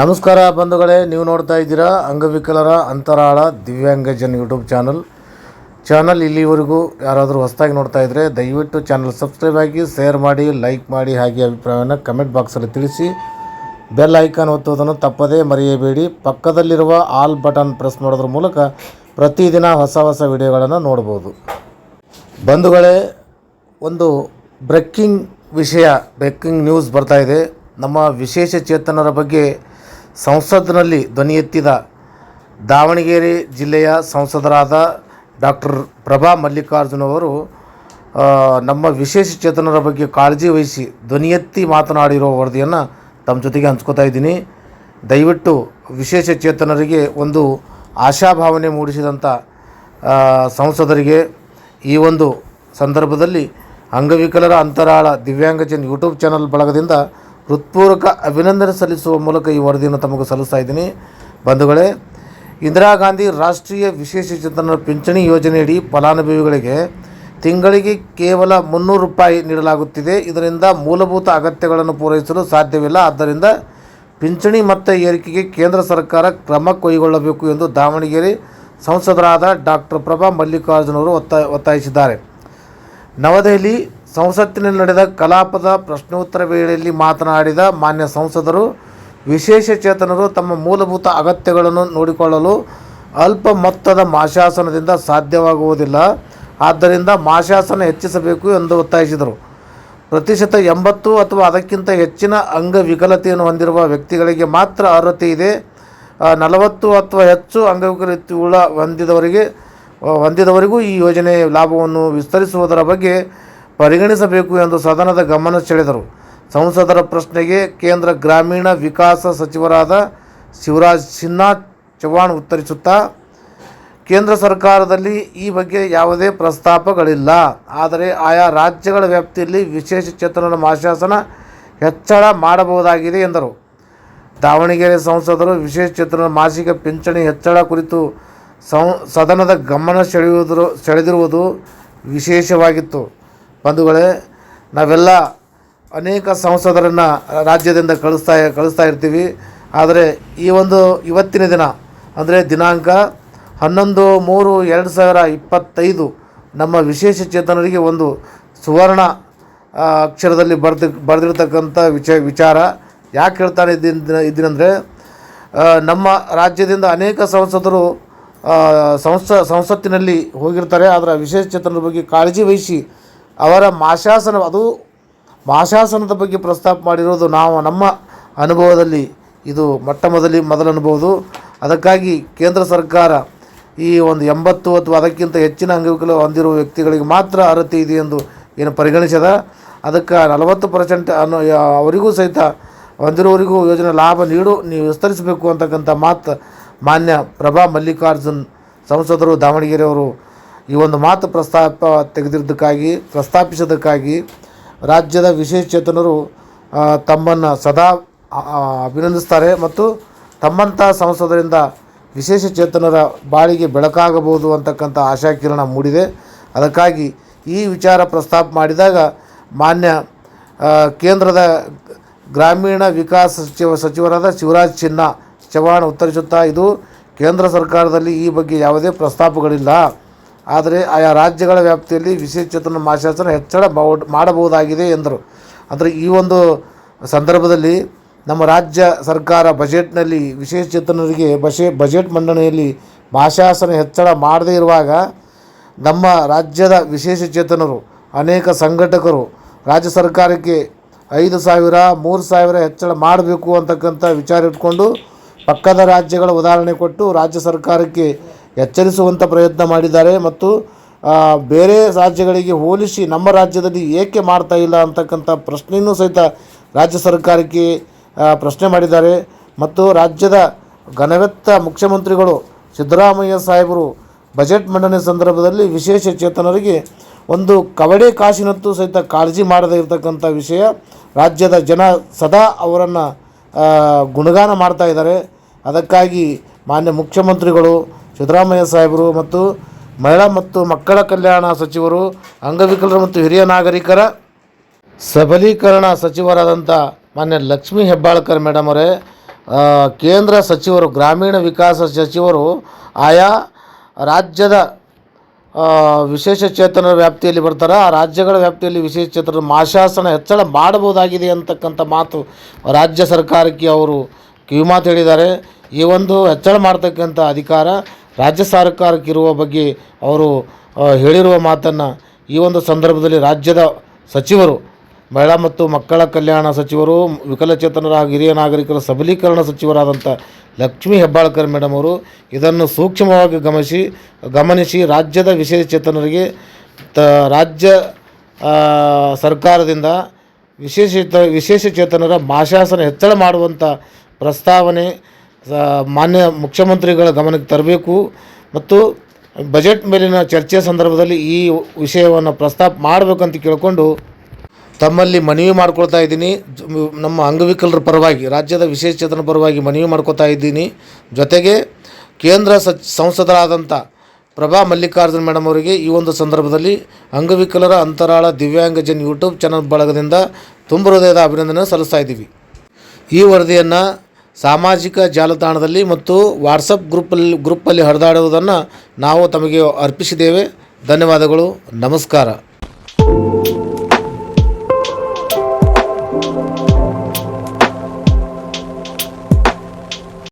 ನಮಸ್ಕಾರ ಬಂಧುಗಳೇ, ನೀವು ನೋಡ್ತಾ ಇದ್ದೀರಾ ಅಂಗವಿಕಲರ ಅಂತರಾಳ ದಿವ್ಯಾಂಗಜನ್ ಯೂಟ್ಯೂಬ್ ಚಾನಲ್. ಚಾನಲ್ ಇಲ್ಲಿವರೆಗೂ ಯಾರಾದರೂ ಹೊಸದಾಗಿ ನೋಡ್ತಾ ಇದ್ದರೆ ದಯವಿಟ್ಟು ಚಾನಲ್ ಸಬ್ಸ್ಕ್ರೈಬ್ ಆಗಿ, ಶೇರ್ ಮಾಡಿ, ಲೈಕ್ ಮಾಡಿ ಹಾಗೆ ಅಭಿಪ್ರಾಯವನ್ನು ಕಮೆಂಟ್ ಬಾಕ್ಸಲ್ಲಿ ತಿಳಿಸಿ. ಬೆಲ್ ಐಕಾನ್ ಒತ್ತುವುದನ್ನು ತಪ್ಪದೇ ಮರೆಯಬೇಡಿ. ಪಕ್ಕದಲ್ಲಿರುವ ಆಲ್ ಬಟನ್ ಪ್ರೆಸ್ ಮಾಡೋದ್ರ ಮೂಲಕ ಪ್ರತಿದಿನ ಹೊಸ ಹೊಸ ವಿಡಿಯೋಗಳನ್ನು ನೋಡ್ಬೋದು. ಬಂಧುಗಳೇ, ಒಂದು ಬ್ರೇಕಿಂಗ್ ವಿಷಯ, ಬ್ರೇಕಿಂಗ್ ನ್ಯೂಸ್ ಇದೆ. ನಮ್ಮ ವಿಶೇಷ ಚೇತನರ ಬಗ್ಗೆ ಸಂಸತ್ನಲ್ಲಿ ಧ್ವನಿ ಎತ್ತಿದ ದಾವಣಗೆರೆ ಜಿಲ್ಲೆಯ ಸಂಸದರಾದ ಡಾಕ್ಟರ್ ಪ್ರಭಾ ಮಲ್ಲಿಕಾರ್ಜುನ ಅವರು ನಮ್ಮ ವಿಶೇಷ ಚೇತನರ ಬಗ್ಗೆ ಕಾಳಜಿ ವಹಿಸಿ ಧ್ವನಿ ಎತ್ತಿ ಮಾತನಾಡಿರೋ ವರದಿಯನ್ನು ತಮ್ಮ ಜೊತೆಗೆ ಹಂಚ್ಕೋತಾ ಇದ್ದೀನಿ. ದಯವಿಟ್ಟು ವಿಶೇಷ ಚೇತನರಿಗೆ ಒಂದು ಆಶಾಭಾವನೆ ಮೂಡಿಸಿದಂಥ ಸಂಸದರಿಗೆ ಈ ಒಂದು ಸಂದರ್ಭದಲ್ಲಿ ಅಂಗವಿಕಲರ ಅಂತರಾಳ ದಿವ್ಯಾಂಗಜನ್ ಯೂಟ್ಯೂಬ್ ಚಾನಲ್ ಬಳಗದಿಂದ ಹೃತ್ಪೂರ್ವಕ ಅಭಿನಂದನೆ ಸಲ್ಲಿಸುವ ಮೂಲಕ ಈ ವರದಿಯನ್ನು ತಮಗೆ ಸಲ್ಲಿಸ್ತಾ ಇದ್ದೀನಿ. ಬಂಧುಗಳೇ, ಇಂದಿರಾ ಗಾಂಧಿ ರಾಷ್ಟ್ರೀಯ ವಿಶೇಷ ಚೇತನ ಪಿಂಚಣಿ ಯೋಜನೆಯಡಿ ಫಲಾನುಭವಿಗಳಿಗೆ ತಿಂಗಳಿಗೆ ಕೇವಲ ಮುನ್ನೂರು ರೂಪಾಯಿ ನೀಡಲಾಗುತ್ತಿದೆ. ಇದರಿಂದ ಮೂಲಭೂತ ಅಗತ್ಯಗಳನ್ನು ಪೂರೈಸಲು ಸಾಧ್ಯವಿಲ್ಲ. ಆದ್ದರಿಂದ ಪಿಂಚಣಿ ಮೊತ್ತ ಏರಿಕೆಗೆ ಕೇಂದ್ರ ಸರ್ಕಾರ ಕ್ರಮ ಕೈಗೊಳ್ಳಬೇಕು ಎಂದು ದಾವಣಗೆರೆ ಸಂಸದರಾದ ಡಾಕ್ಟರ್ ಪ್ರಭಾ ಮಲ್ಲಿಕಾರ್ಜುನವರು ಒತ್ತಾಯ ಒತ್ತಾಯಿಸಿದ್ದಾರೆ. ನವದೆಹಲಿ ಸಂಸತ್ತಿನಲ್ಲಿ ನಡೆದ ಕಲಾಪದ ಪ್ರಶ್ನೋತ್ತರ ವೇಳೆಯಲ್ಲಿ ಮಾತನಾಡಿದ ಮಾನ್ಯ ಸಂಸದರು, ವಿಶೇಷ ಚೇತನರು ತಮ್ಮ ಮೂಲಭೂತ ಅಗತ್ಯಗಳನ್ನು ನೋಡಿಕೊಳ್ಳಲು ಅಲ್ಪ ಮೊತ್ತದ ಮಾಶಾಸನದಿಂದ ಸಾಧ್ಯವಾಗುವುದಿಲ್ಲ. ಆದ್ದರಿಂದ ಮಾಶಾಸನ ಹೆಚ್ಚಿಸಬೇಕು ಎಂದು ಒತ್ತಾಯಿಸಿದರು. ಪ್ರತಿಶತ ಎಂಬತ್ತು ಅಥವಾ ಅದಕ್ಕಿಂತ ಹೆಚ್ಚಿನ ಅಂಗವಿಕಲತೆಯನ್ನು ಹೊಂದಿರುವ ವ್ಯಕ್ತಿಗಳಿಗೆ ಮಾತ್ರ ಅರ್ಹತೆ ಇದೆ. ನಲವತ್ತು ಅಥವಾ ಹೆಚ್ಚು ಅಂಗವಿಕಲತೆಯುಳ್ಳ ಹೊಂದಿದವರಿಗೆ, ಹೊಂದಿದವರಿಗೂ ಈ ಯೋಜನೆಯ ಲಾಭವನ್ನು ವಿಸ್ತರಿಸುವುದರ ಬಗ್ಗೆ ಪರಿಗಣಿಸಬೇಕು ಎಂದು ಸದನದ ಗಮನ ಸೆಳೆದರು. ಸಂಸದರ ಪ್ರಶ್ನೆಗೆ ಕೇಂದ್ರ ಗ್ರಾಮೀಣ ವಿಕಾಸ ಸಚಿವರಾದ ಶಿವರಾಜ್ ಸಿನ್ಹಾ ಚೌಹಾಣ್ ಉತ್ತರಿಸುತ್ತಾ, ಕೇಂದ್ರ ಸರ್ಕಾರದಲ್ಲಿ ಈ ಬಗ್ಗೆ ಯಾವುದೇ ಪ್ರಸ್ತಾಪಗಳಿಲ್ಲ. ಆದರೆ ಆಯಾ ರಾಜ್ಯಗಳ ವ್ಯಾಪ್ತಿಯಲ್ಲಿ ವಿಶೇಷ ಚೇತನರ ಮಾಶಾಸನ ಹೆಚ್ಚಳ ಮಾಡಬಹುದಾಗಿದೆ ಎಂದರು. ದಾವಣಗೆರೆ ಸಂಸದರು ವಿಶೇಷ ಚೇತನರ ಮಾಸಿಕ ಪಿಂಚಣಿ ಹೆಚ್ಚಳ ಕುರಿತು ಸದನದ ಗಮನ ಸೆಳೆಯುವುದರ ಸೆಳೆದಿರುವುದು ವಿಶೇಷವಾಗಿತ್ತು. ಬಂಧುಗಳೇ, ನಾವೆಲ್ಲ ಅನೇಕ ಸಂಸದರನ್ನು ರಾಜ್ಯದಿಂದ ಕಳಿಸ್ತಾ ಕಳಿಸ್ತಾ ಇರ್ತೀವಿ. ಆದರೆ ಈ ಒಂದು ಇವತ್ತಿನ ದಿನ, ಅಂದರೆ ದಿನಾಂಕ ಹನ್ನೊಂದು ಮೂರು ಎರಡು ಸಾವಿರ ಇಪ್ಪತ್ತೈದು, ನಮ್ಮ ವಿಶೇಷ ಚೇತನರಿಗೆ ಒಂದು ಸುವರ್ಣ ಅಕ್ಷರದಲ್ಲಿ ಬರೆದು ಬರೆದಿರ್ತಕ್ಕಂಥ ವಿಚ, ವಿಚಾರ. ಯಾಕೆ ಹೇಳ್ತಾನೆ ಇದ್ದೀನಿ ಇದ್ದೀನಂದರೆ ನಮ್ಮ ರಾಜ್ಯದಿಂದ ಅನೇಕ ಸಂಸದರು ಸಂಸ ಸಂಸತ್ತಿನಲ್ಲಿ ಹೋಗಿರ್ತಾರೆ. ಆದರೆ ವಿಶೇಷ ಚೇತನರ ಬಗ್ಗೆ ಕಾಳಜಿ ವಹಿಸಿ ಅವರ ಮಾಶಾಸನ ಅದು ಮಾಶಾಸನದ ಬಗ್ಗೆ ಪ್ರಸ್ತಾಪ ಮಾಡಿರೋದು ನಾವು, ನಮ್ಮ ಅನುಭವದಲ್ಲಿ ಇದು ಮೊಟ್ಟ ಮೊದಲಿ ಅನುಭವದು. ಅದಕ್ಕಾಗಿ ಕೇಂದ್ರ ಸರ್ಕಾರ ಈ ಒಂದು ಎಂಬತ್ತು ಅಥವಾ ಅದಕ್ಕಿಂತ ಹೆಚ್ಚಿನ ಅಂಗವಿಕಲ ಹೊಂದಿರುವ ವ್ಯಕ್ತಿಗಳಿಗೆ ಮಾತ್ರ ಅರ್ಹತೆ ಇದೆ ಎಂದು ಏನು ಪರಿಗಣಿಸದ. ಅದಕ್ಕೆ ನಲವತ್ತು ಪರ್ಸೆಂಟ್ ಅನ್ನು ಅವರಿಗೂ ಸಹಿತ ಹೊಂದಿರುವವರಿಗೂ ಯೋಜನೆ ಲಾಭ ನೀಡು, ನೀವು ವಿಸ್ತರಿಸಬೇಕು ಅಂತಕ್ಕಂಥ ಮಾತು ಮಾನ್ಯ ಪ್ರಭಾ ಮಲ್ಲಿಕಾರ್ಜುನ್ ಸಂಸದರು ದಾವಣಗೆರೆಯವರು ಈ ಒಂದು ಮಾತು ಪ್ರಸ್ತಾಪ ತೆಗೆದಿದ್ದಕ್ಕಾಗಿ ಪ್ರಸ್ತಾಪಿಸೋದಕ್ಕಾಗಿ ರಾಜ್ಯದ ವಿಶೇಷ ಚೇತನರು ತಮ್ಮನ್ನು ಸದಾ ಅಭಿನಂದಿಸ್ತಾರೆ ಮತ್ತು ತಮ್ಮಂಥ ಸಂಸದರಿಂದ ವಿಶೇಷ ಚೇತನರ ಬಾಳಿಗೆ ಬೆಳಕಾಗಬಹುದು ಅಂತಕ್ಕಂಥ ಆಶಾಕಿರಣ ಮೂಡಿದೆ. ಅದಕ್ಕಾಗಿ ಈ ವಿಚಾರ ಪ್ರಸ್ತಾಪ ಮಾಡಿದಾಗ ಮಾನ್ಯ ಕೇಂದ್ರದ ಗ್ರಾಮೀಣ ವಿಕಾಸ ಸಚಿವ, ಸಚಿವರಾದ ಶಿವರಾಜ್ ಚಿನ್ನ ಚವ್ಹಾಣ್ ಉತ್ತರಿಸುತ್ತಾ ಇದು ಕೇಂದ್ರ ಸರ್ಕಾರದಲ್ಲಿ ಈ ಬಗ್ಗೆ ಯಾವುದೇ ಪ್ರಸ್ತಾಪಗಳಿಲ್ಲ. ಆದರೆ ಆಯಾ ರಾಜ್ಯಗಳ ವ್ಯಾಪ್ತಿಯಲ್ಲಿ ವಿಶೇಷ ಚೇತನ ಮಾಸಾಚರಣೆ ಹೆಚ್ಚಳ ಮಾಡ್- ಮಾಡಬಹುದಾಗಿದೆ ಎಂದರು. ಅಂದರೆ ಈ ಒಂದು ಸಂದರ್ಭದಲ್ಲಿ ನಮ್ಮ ರಾಜ್ಯ ಸರ್ಕಾರ ಬಜೆಟ್ನಲ್ಲಿ ವಿಶೇಷ ಚೇತನರಿಗೆ ಬಜೆ ಬಜೆಟ್ ಮಂಡನೆಯಲ್ಲಿ ಭಾಷಾಸನ ಹೆಚ್ಚಳ ಮಾಡದೇ ಇರುವಾಗ ನಮ್ಮ ರಾಜ್ಯದ ವಿಶೇಷ ಚೇತನರು, ಅನೇಕ ಸಂಘಟಕರು ರಾಜ್ಯ ಸರ್ಕಾರಕ್ಕೆ ಐದು ಸಾವಿರ, ಮೂರು ಸಾವಿರ ಹೆಚ್ಚಳ ಮಾಡಬೇಕು ಅಂತಕ್ಕಂಥ ವಿಚಾರ ಇಟ್ಕೊಂಡು ಪಕ್ಕದ ರಾಜ್ಯಗಳ ಉದಾಹರಣೆ ಕೊಟ್ಟು ರಾಜ್ಯ ಸರ್ಕಾರಕ್ಕೆ ಎಚ್ಚರಿಸುವಂಥ ಪ್ರಯತ್ನ ಮಾಡಿದ್ದಾರೆ ಮತ್ತು ಬೇರೆ ರಾಜ್ಯಗಳಿಗೆ ಹೋಲಿಸಿ ನಮ್ಮ ರಾಜ್ಯದಲ್ಲಿ ಏಕೆ ಮಾಡ್ತಾ ಇಲ್ಲ ಅಂತಕ್ಕಂಥ ಪ್ರಶ್ನೆಯೂ ಸಹಿತ ರಾಜ್ಯ ಸರ್ಕಾರಕ್ಕೆ ಪ್ರಶ್ನೆ ಮಾಡಿದ್ದಾರೆ. ಮತ್ತು ರಾಜ್ಯದ ಘನವೆತ್ತ ಮುಖ್ಯಮಂತ್ರಿಗಳು ಸಿದ್ದರಾಮಯ್ಯ ಸಾಹೇಬರು ಬಜೆಟ್ ಮಂಡನೆ ಸಂದರ್ಭದಲ್ಲಿ ವಿಶೇಷ ಚೇತನರಿಗೆ ಒಂದು ಕವಡೆ ಕಾಶಿನತ್ತು ಸಹಿತ ಕಾಳಜಿ ಮಾಡದೇ ಇರತಕ್ಕಂಥ ವಿಷಯ ರಾಜ್ಯದ ಜನ ಸದಾ ಅವರನ್ನು ಗುಣಗಾನ ಮಾಡ್ತಾ ಇದ್ದಾರೆ. ಅದಕ್ಕಾಗಿ ಮಾನ್ಯ ಮುಖ್ಯಮಂತ್ರಿಗಳು ಸಿದ್ದರಾಮಯ್ಯ ಸಾಹೇಬರು ಮತ್ತು ಮಹಿಳಾ ಮತ್ತು ಮಕ್ಕಳ ಕಲ್ಯಾಣ ಸಚಿವರು, ಅಂಗವಿಕಲರು ಮತ್ತು ಹಿರಿಯ ನಾಗರಿಕರ ಸಬಲೀಕರಣ ಸಚಿವರಾದಂಥ ಮಾನ್ಯ ಲಕ್ಷ್ಮೀ ಹೆಬ್ಬಾಳ್ಕರ್ ಮೇಡಮ್ ಅವರೇ ಕೇಂದ್ರ ಸಚಿವರು, ಗ್ರಾಮೀಣ ವಿಕಾಸ ಸಚಿವರು, ಆಯಾ ರಾಜ್ಯದ ವಿಶೇಷ ಚೇತನರ ವ್ಯಾಪ್ತಿಯಲ್ಲಿ ಬರ್ತಾರೆ. ಆ ರಾಜ್ಯಗಳ ವ್ಯಾಪ್ತಿಯಲ್ಲಿ ವಿಶೇಷ ಚೇತನರ ಮಾಶಾಸನ ಹೆಚ್ಚಳ ಮಾಡಬಹುದಾಗಿದೆ ಅಂತಕ್ಕಂಥ ಮಾತು ರಾಜ್ಯ ಸರ್ಕಾರಕ್ಕೆ ಅವರು ಕಿವಿಮಾತು ಹೇಳಿದ್ದಾರೆ. ಈ ಒಂದು ಹೆಚ್ಚಳ ಮಾಡ್ತಕ್ಕಂಥ ಅಧಿಕಾರ ರಾಜ್ಯ ಸರ್ಕಾರಕ್ಕಿರುವ ಬಗ್ಗೆ ಅವರು ಹೇಳಿರುವ ಮಾತನ್ನು ಈ ಒಂದು ಸಂದರ್ಭದಲ್ಲಿ ರಾಜ್ಯದ ಸಚಿವರು, ಮಹಿಳಾ ಮತ್ತು ಮಕ್ಕಳ ಕಲ್ಯಾಣ ಸಚಿವರು ವಿಕಲಚೇತನರ ಹಿರಿಯ ನಾಗರಿಕರ ಸಬಲೀಕರಣ ಸಚಿವರಾದಂಥ ಲಕ್ಷ್ಮೀ ಹೆಬ್ಬಾಳ್ಕರ್ ಮೇಡಮ್ ಅವರು ಇದನ್ನು ಸೂಕ್ಷ್ಮವಾಗಿ ಗಮನಿಸಿ ಗಮನಿಸಿ ರಾಜ್ಯದ ವಿಶೇಷ ಚೇತನರಿಗೆ ತ, ರಾಜ್ಯ ಸರ್ಕಾರದಿಂದ ವಿಶೇಷ ವಿಶೇಷ ಚೇತನರ ಭಾಷಾಸನ ಹೆಚ್ಚಳ ಮಾಡುವಂಥ ಪ್ರಸ್ತಾವನೆ ಮಾನ್ಯ ಮುಖ್ಯಮಂತ್ರಿಗಳ ಗಮನಕ್ಕೆ ತರಬೇಕು ಮತ್ತು ಬಜೆಟ್ ಮೇಲಿನ ಚರ್ಚೆ ಸಂದರ್ಭದಲ್ಲಿ ಈ ವಿಷಯವನ್ನು ಪ್ರಸ್ತಾಪ ಮಾಡಬೇಕಂತ ಕೇಳಿಕೊಂಡು ತಮ್ಮಲ್ಲಿ ಮನವಿ ಮಾಡ್ಕೊಳ್ತಾ ಇದ್ದೀನಿ. ನಮ್ಮ ಅಂಗವಿಕಲರ ಪರವಾಗಿ, ರಾಜ್ಯದ ವಿಶೇಷ ಚೇತನ ಪರವಾಗಿ ಮನವಿ ಮಾಡ್ಕೊತಾ ಇದ್ದೀನಿ. ಜೊತೆಗೆ ಕೇಂದ್ರ ಸಚ್, ಸಂಸದರಾದಂಥ ಪ್ರಭಾ ಮಲ್ಲಿಕಾರ್ಜುನ್ ಮೇಡಮ್ ಅವರಿಗೆ ಈ ಒಂದು ಸಂದರ್ಭದಲ್ಲಿ ಅಂಗವಿಕಲರ ಅಂತರಾಳ ದಿವ್ಯಾಂಗಜನ್ ಯೂಟ್ಯೂಬ್ ಚಾನಲ್ ಬಳಗದಿಂದ ತುಂಬ ಹೃದಯದ ಅಭಿನಂದನೆ ಸಲ್ಲಿಸ್ತಾ ಇದ್ದೀವಿ. ಈ ವರದಿಯನ್ನು ಸಾಮಾಜಿಕ ಜಾಲತಾಣದಲ್ಲಿ ಮತ್ತು ವಾಟ್ಸಪ್ ಗ್ರೂಪಲ್ಲಿ ಗ್ರೂಪಲ್ಲಿ ಹರಿದಾಡುವುದನ್ನು ನಾವು ತಮಗೆ ಅರ್ಪಿಸಿದ್ದೇವೆ. ಧನ್ಯವಾದಗಳು. ನಮಸ್ಕಾರ.